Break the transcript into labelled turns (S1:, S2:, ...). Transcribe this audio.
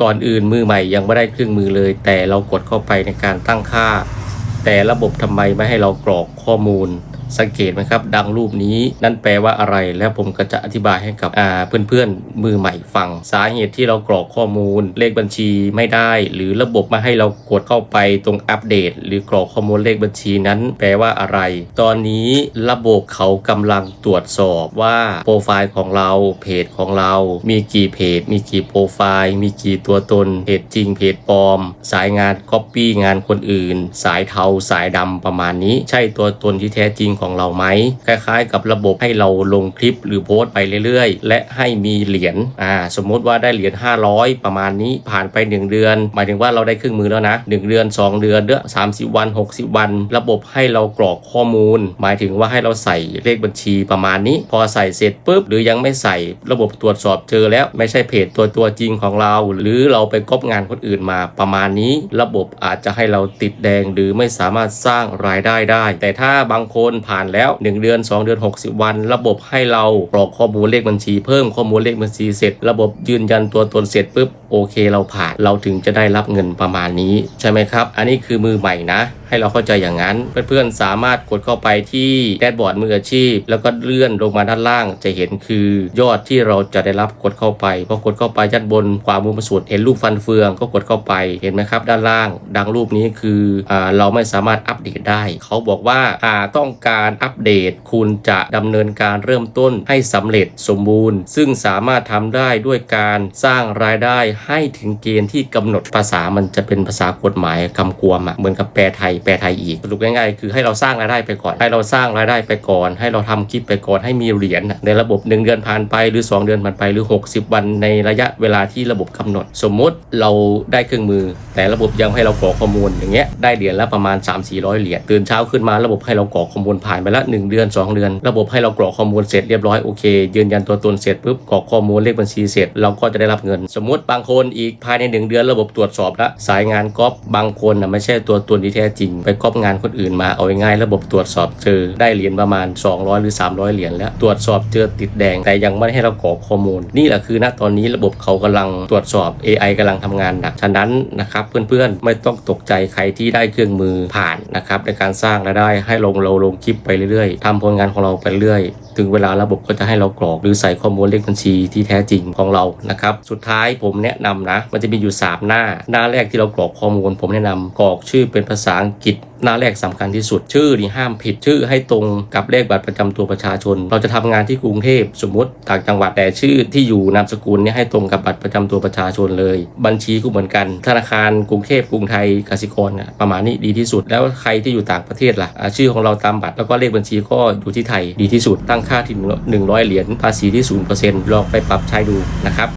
S1: ก่อนอื่นมือใหม่ยังไม่ได้เครื่องมือเลย แต่เรากดเข้าไปในการตั้งค่า แต่ระบบทำไมไม่ให้เรากรอกข้อมูล สังเกตไหมครับ ดังรูปนี้นั่นแปลว่าอะไร แล้วผมก็จะอธิบายให้กับอ่าเพื่อนๆ มือใหม่ฟัง สาเหตุที่เรากรอกข้อมูล เลขบัญชีไม่ได้ หรือระบบมาให้เรากดเข้าไปตรงอัปเดต หรือกรอกข้อมูลเลขบัญชีนั้น แปลว่าอะไร ตอนนี้ระบบเขากำลังตรวจสอบว่าโปรไฟล์ของเราเพจของเรา มีกี่เพจ มีกี่โปรไฟล์ มีกี่ตัวตนเพจจริงเพจปลอม สายงานก๊อปปี้งานคนอื่น สายเทาสายดำประมาณนี้ ใช่ตัวตนที่แท้จริงของเราไหมคล้าย ๆ กับระบบให้เราลงคลิปหรือโพสต์ไปเรื่อยๆ และให้มีเหรียญอ่าสมมุติว่าได้เหรียญ500 ประมาณนี้ผ่านไป 1 เดือน หมายถึงว่าเราได้ครึ่งมือแล้วนะ 1 เดือน 2 เดือนเดือน30 วัน 60 วัน ระบบให้เรากรอกข้อมูล หมายถึงว่าให้เราใส่เลขบัญชีประมาณนี้ พอใส่เสร็จปุ๊บหรือยังไม่ใส่ระบบตรวจสอบเจอแล้วไม่ใช่เพจตัวตัวจริงของเรา หรือเราไปก๊อปงานคนอื่นมาประมาณนี้ ระบบอาจจะให้เราติดแดงหรือไม่สามารถสร้างรายได้ได้ แต่ถ้าบางคนผ่านแล้ว 1 เดือน 2 เดือน 60 วัน ระบบให้เรากรอกข้อมูลเลขบัญชี เพิ่มข้อมูลเลขบัญชีเสร็จ ระบบยืนยันตัวตนเสร็จปุ๊บโอเคเราผ่านเราถึงจะได้รับเงินประมาณนี้ใช่ไหมครับ อันนี้คือมือใหม่นะให้เราเข้าใจอย่างนั้น เพื่อนๆ สามารถกดเข้าไปที่แดชบอร์ดมืออาชีพ แล้วก็เลื่อนลงมาด้านล่างจะเห็นคือยอดที่เราจะได้รับกดเข้าไปพอกดเข้าไปด้านบนขวามือสุดเห็นรูปฟันเฟืองก็กดเข้าไปเห็นไหมครับ ด้านล่าง ดังรูปนี้คืออเราไม่สามารถอัปเดตได้ เขาบอกว่าหากต้องการการอัปเดต คุณจะดำเนินการเริ่มต้นให้สำเร็จสมบูรณ์ ซึ่งสามารถทำได้ด้วยการสร้างรายได้ให้ถึงเกณฑ์ที่กำหนดภาษามันจะเป็นภาษากฎหมายคำกวมอะเหมือนกับแปลไทยแปลไทยอีกสรุปง่ายๆคือให้เราสร้างรายได้ไปก่อน ให้เราสร้างรายได้ไปก่อน ให้เราทำคลิปไปก่อนให้มีเหรียญในระบบ 1 เดือนผ่านไปหรือ 2 เดือนผ่านไปหรือ 60 วันในระยะเวลาที่ระบบกำหนด สมมุติเราได้เครื่องมือ แต่ระบบยังให้เรากรอกข้อมูลอย่างเงี้ยได้เหรียญละประมาณ 3 4 0 0 เหรียญตื่นเช้าขึ้นมาระบบให้เรากรอกข้อมูลผ่านไปละ 1 เดือน 2 เดือน ระบบให้เรากรอกข้อมูลเสร็จเรียบร้อยโอเค ยืนยันตัวตนเสร็จปุ๊บกรอกข้อมูลเลขบัญชีเสร็จเราก็จะได้รับเงิน สมมติบางคนอีกภายใน 1 เดือนระบบตรวจสอบละสายงานก๊อปบางคนนะไม่ใช่ตัวตนที่แท้จริง ไปก๊อปงานคนอื่นมาเอาง่ายระบบตรวจสอบเจอได้เหรียญประมาณ 200 หรือ 300 เหรียญแล้วตรวจสอบเจอติดแดง แต่ยังไม่ให้เรากรอกข้อมูล นี่แหละคือณตอนนี้ระบบเขากำลังตรวจสอบ AI กำลังทำงานหนักฉะนั้นนะครับเพื่อนๆ ไม่ต้องตกใจใครที่ได้เครื่องมือผ่านนะครับในการสร้างรายได้ให้ลงเราลงคลิปไปเรื่อยๆทำผลงานของเราไปเรื่อยถึงเวลาระบบก็จะให้เรากรอก หรือใส่ข้อมูลเลขบัญชีที่แท้จริงของเรานะครับ สุดท้ายผมแนะนำนะ มันจะมีอยู่ 3 หน้า หน้าแรกที่เรากรอกข้อมูล ผมแนะนำกรอกชื่อเป็นภาษาอังกฤษหน้าแรกสำคัญที่สุด ชื่อนี่ห้ามผิดชื่อให้ตรงกับเลขบัตรประจำตัวประชาชน เราจะทำงานที่กรุงเทพสมมติต่างจังหวัดแต่ชื่อที่อยู่นามสกุลเนี่ยให้ตรงกับบัตรประจำตัวประชาชนเลย บัญชีก็เหมือนกัน ธนาคารกรุงเทพกรุงไทยกสิกรน่ะประมาณนี้ดีที่สุด แล้วใครที่อยู่ต่างประเทศล่ะอ่าชื่อของเราตามบัตรแล้วก็เลขบัญชีก็อยู่ที่ไทยดีที่สุดตั้งค่าที่100 เหรียญภาษีที่0%ลองไปปรับใช้ดูนะครับ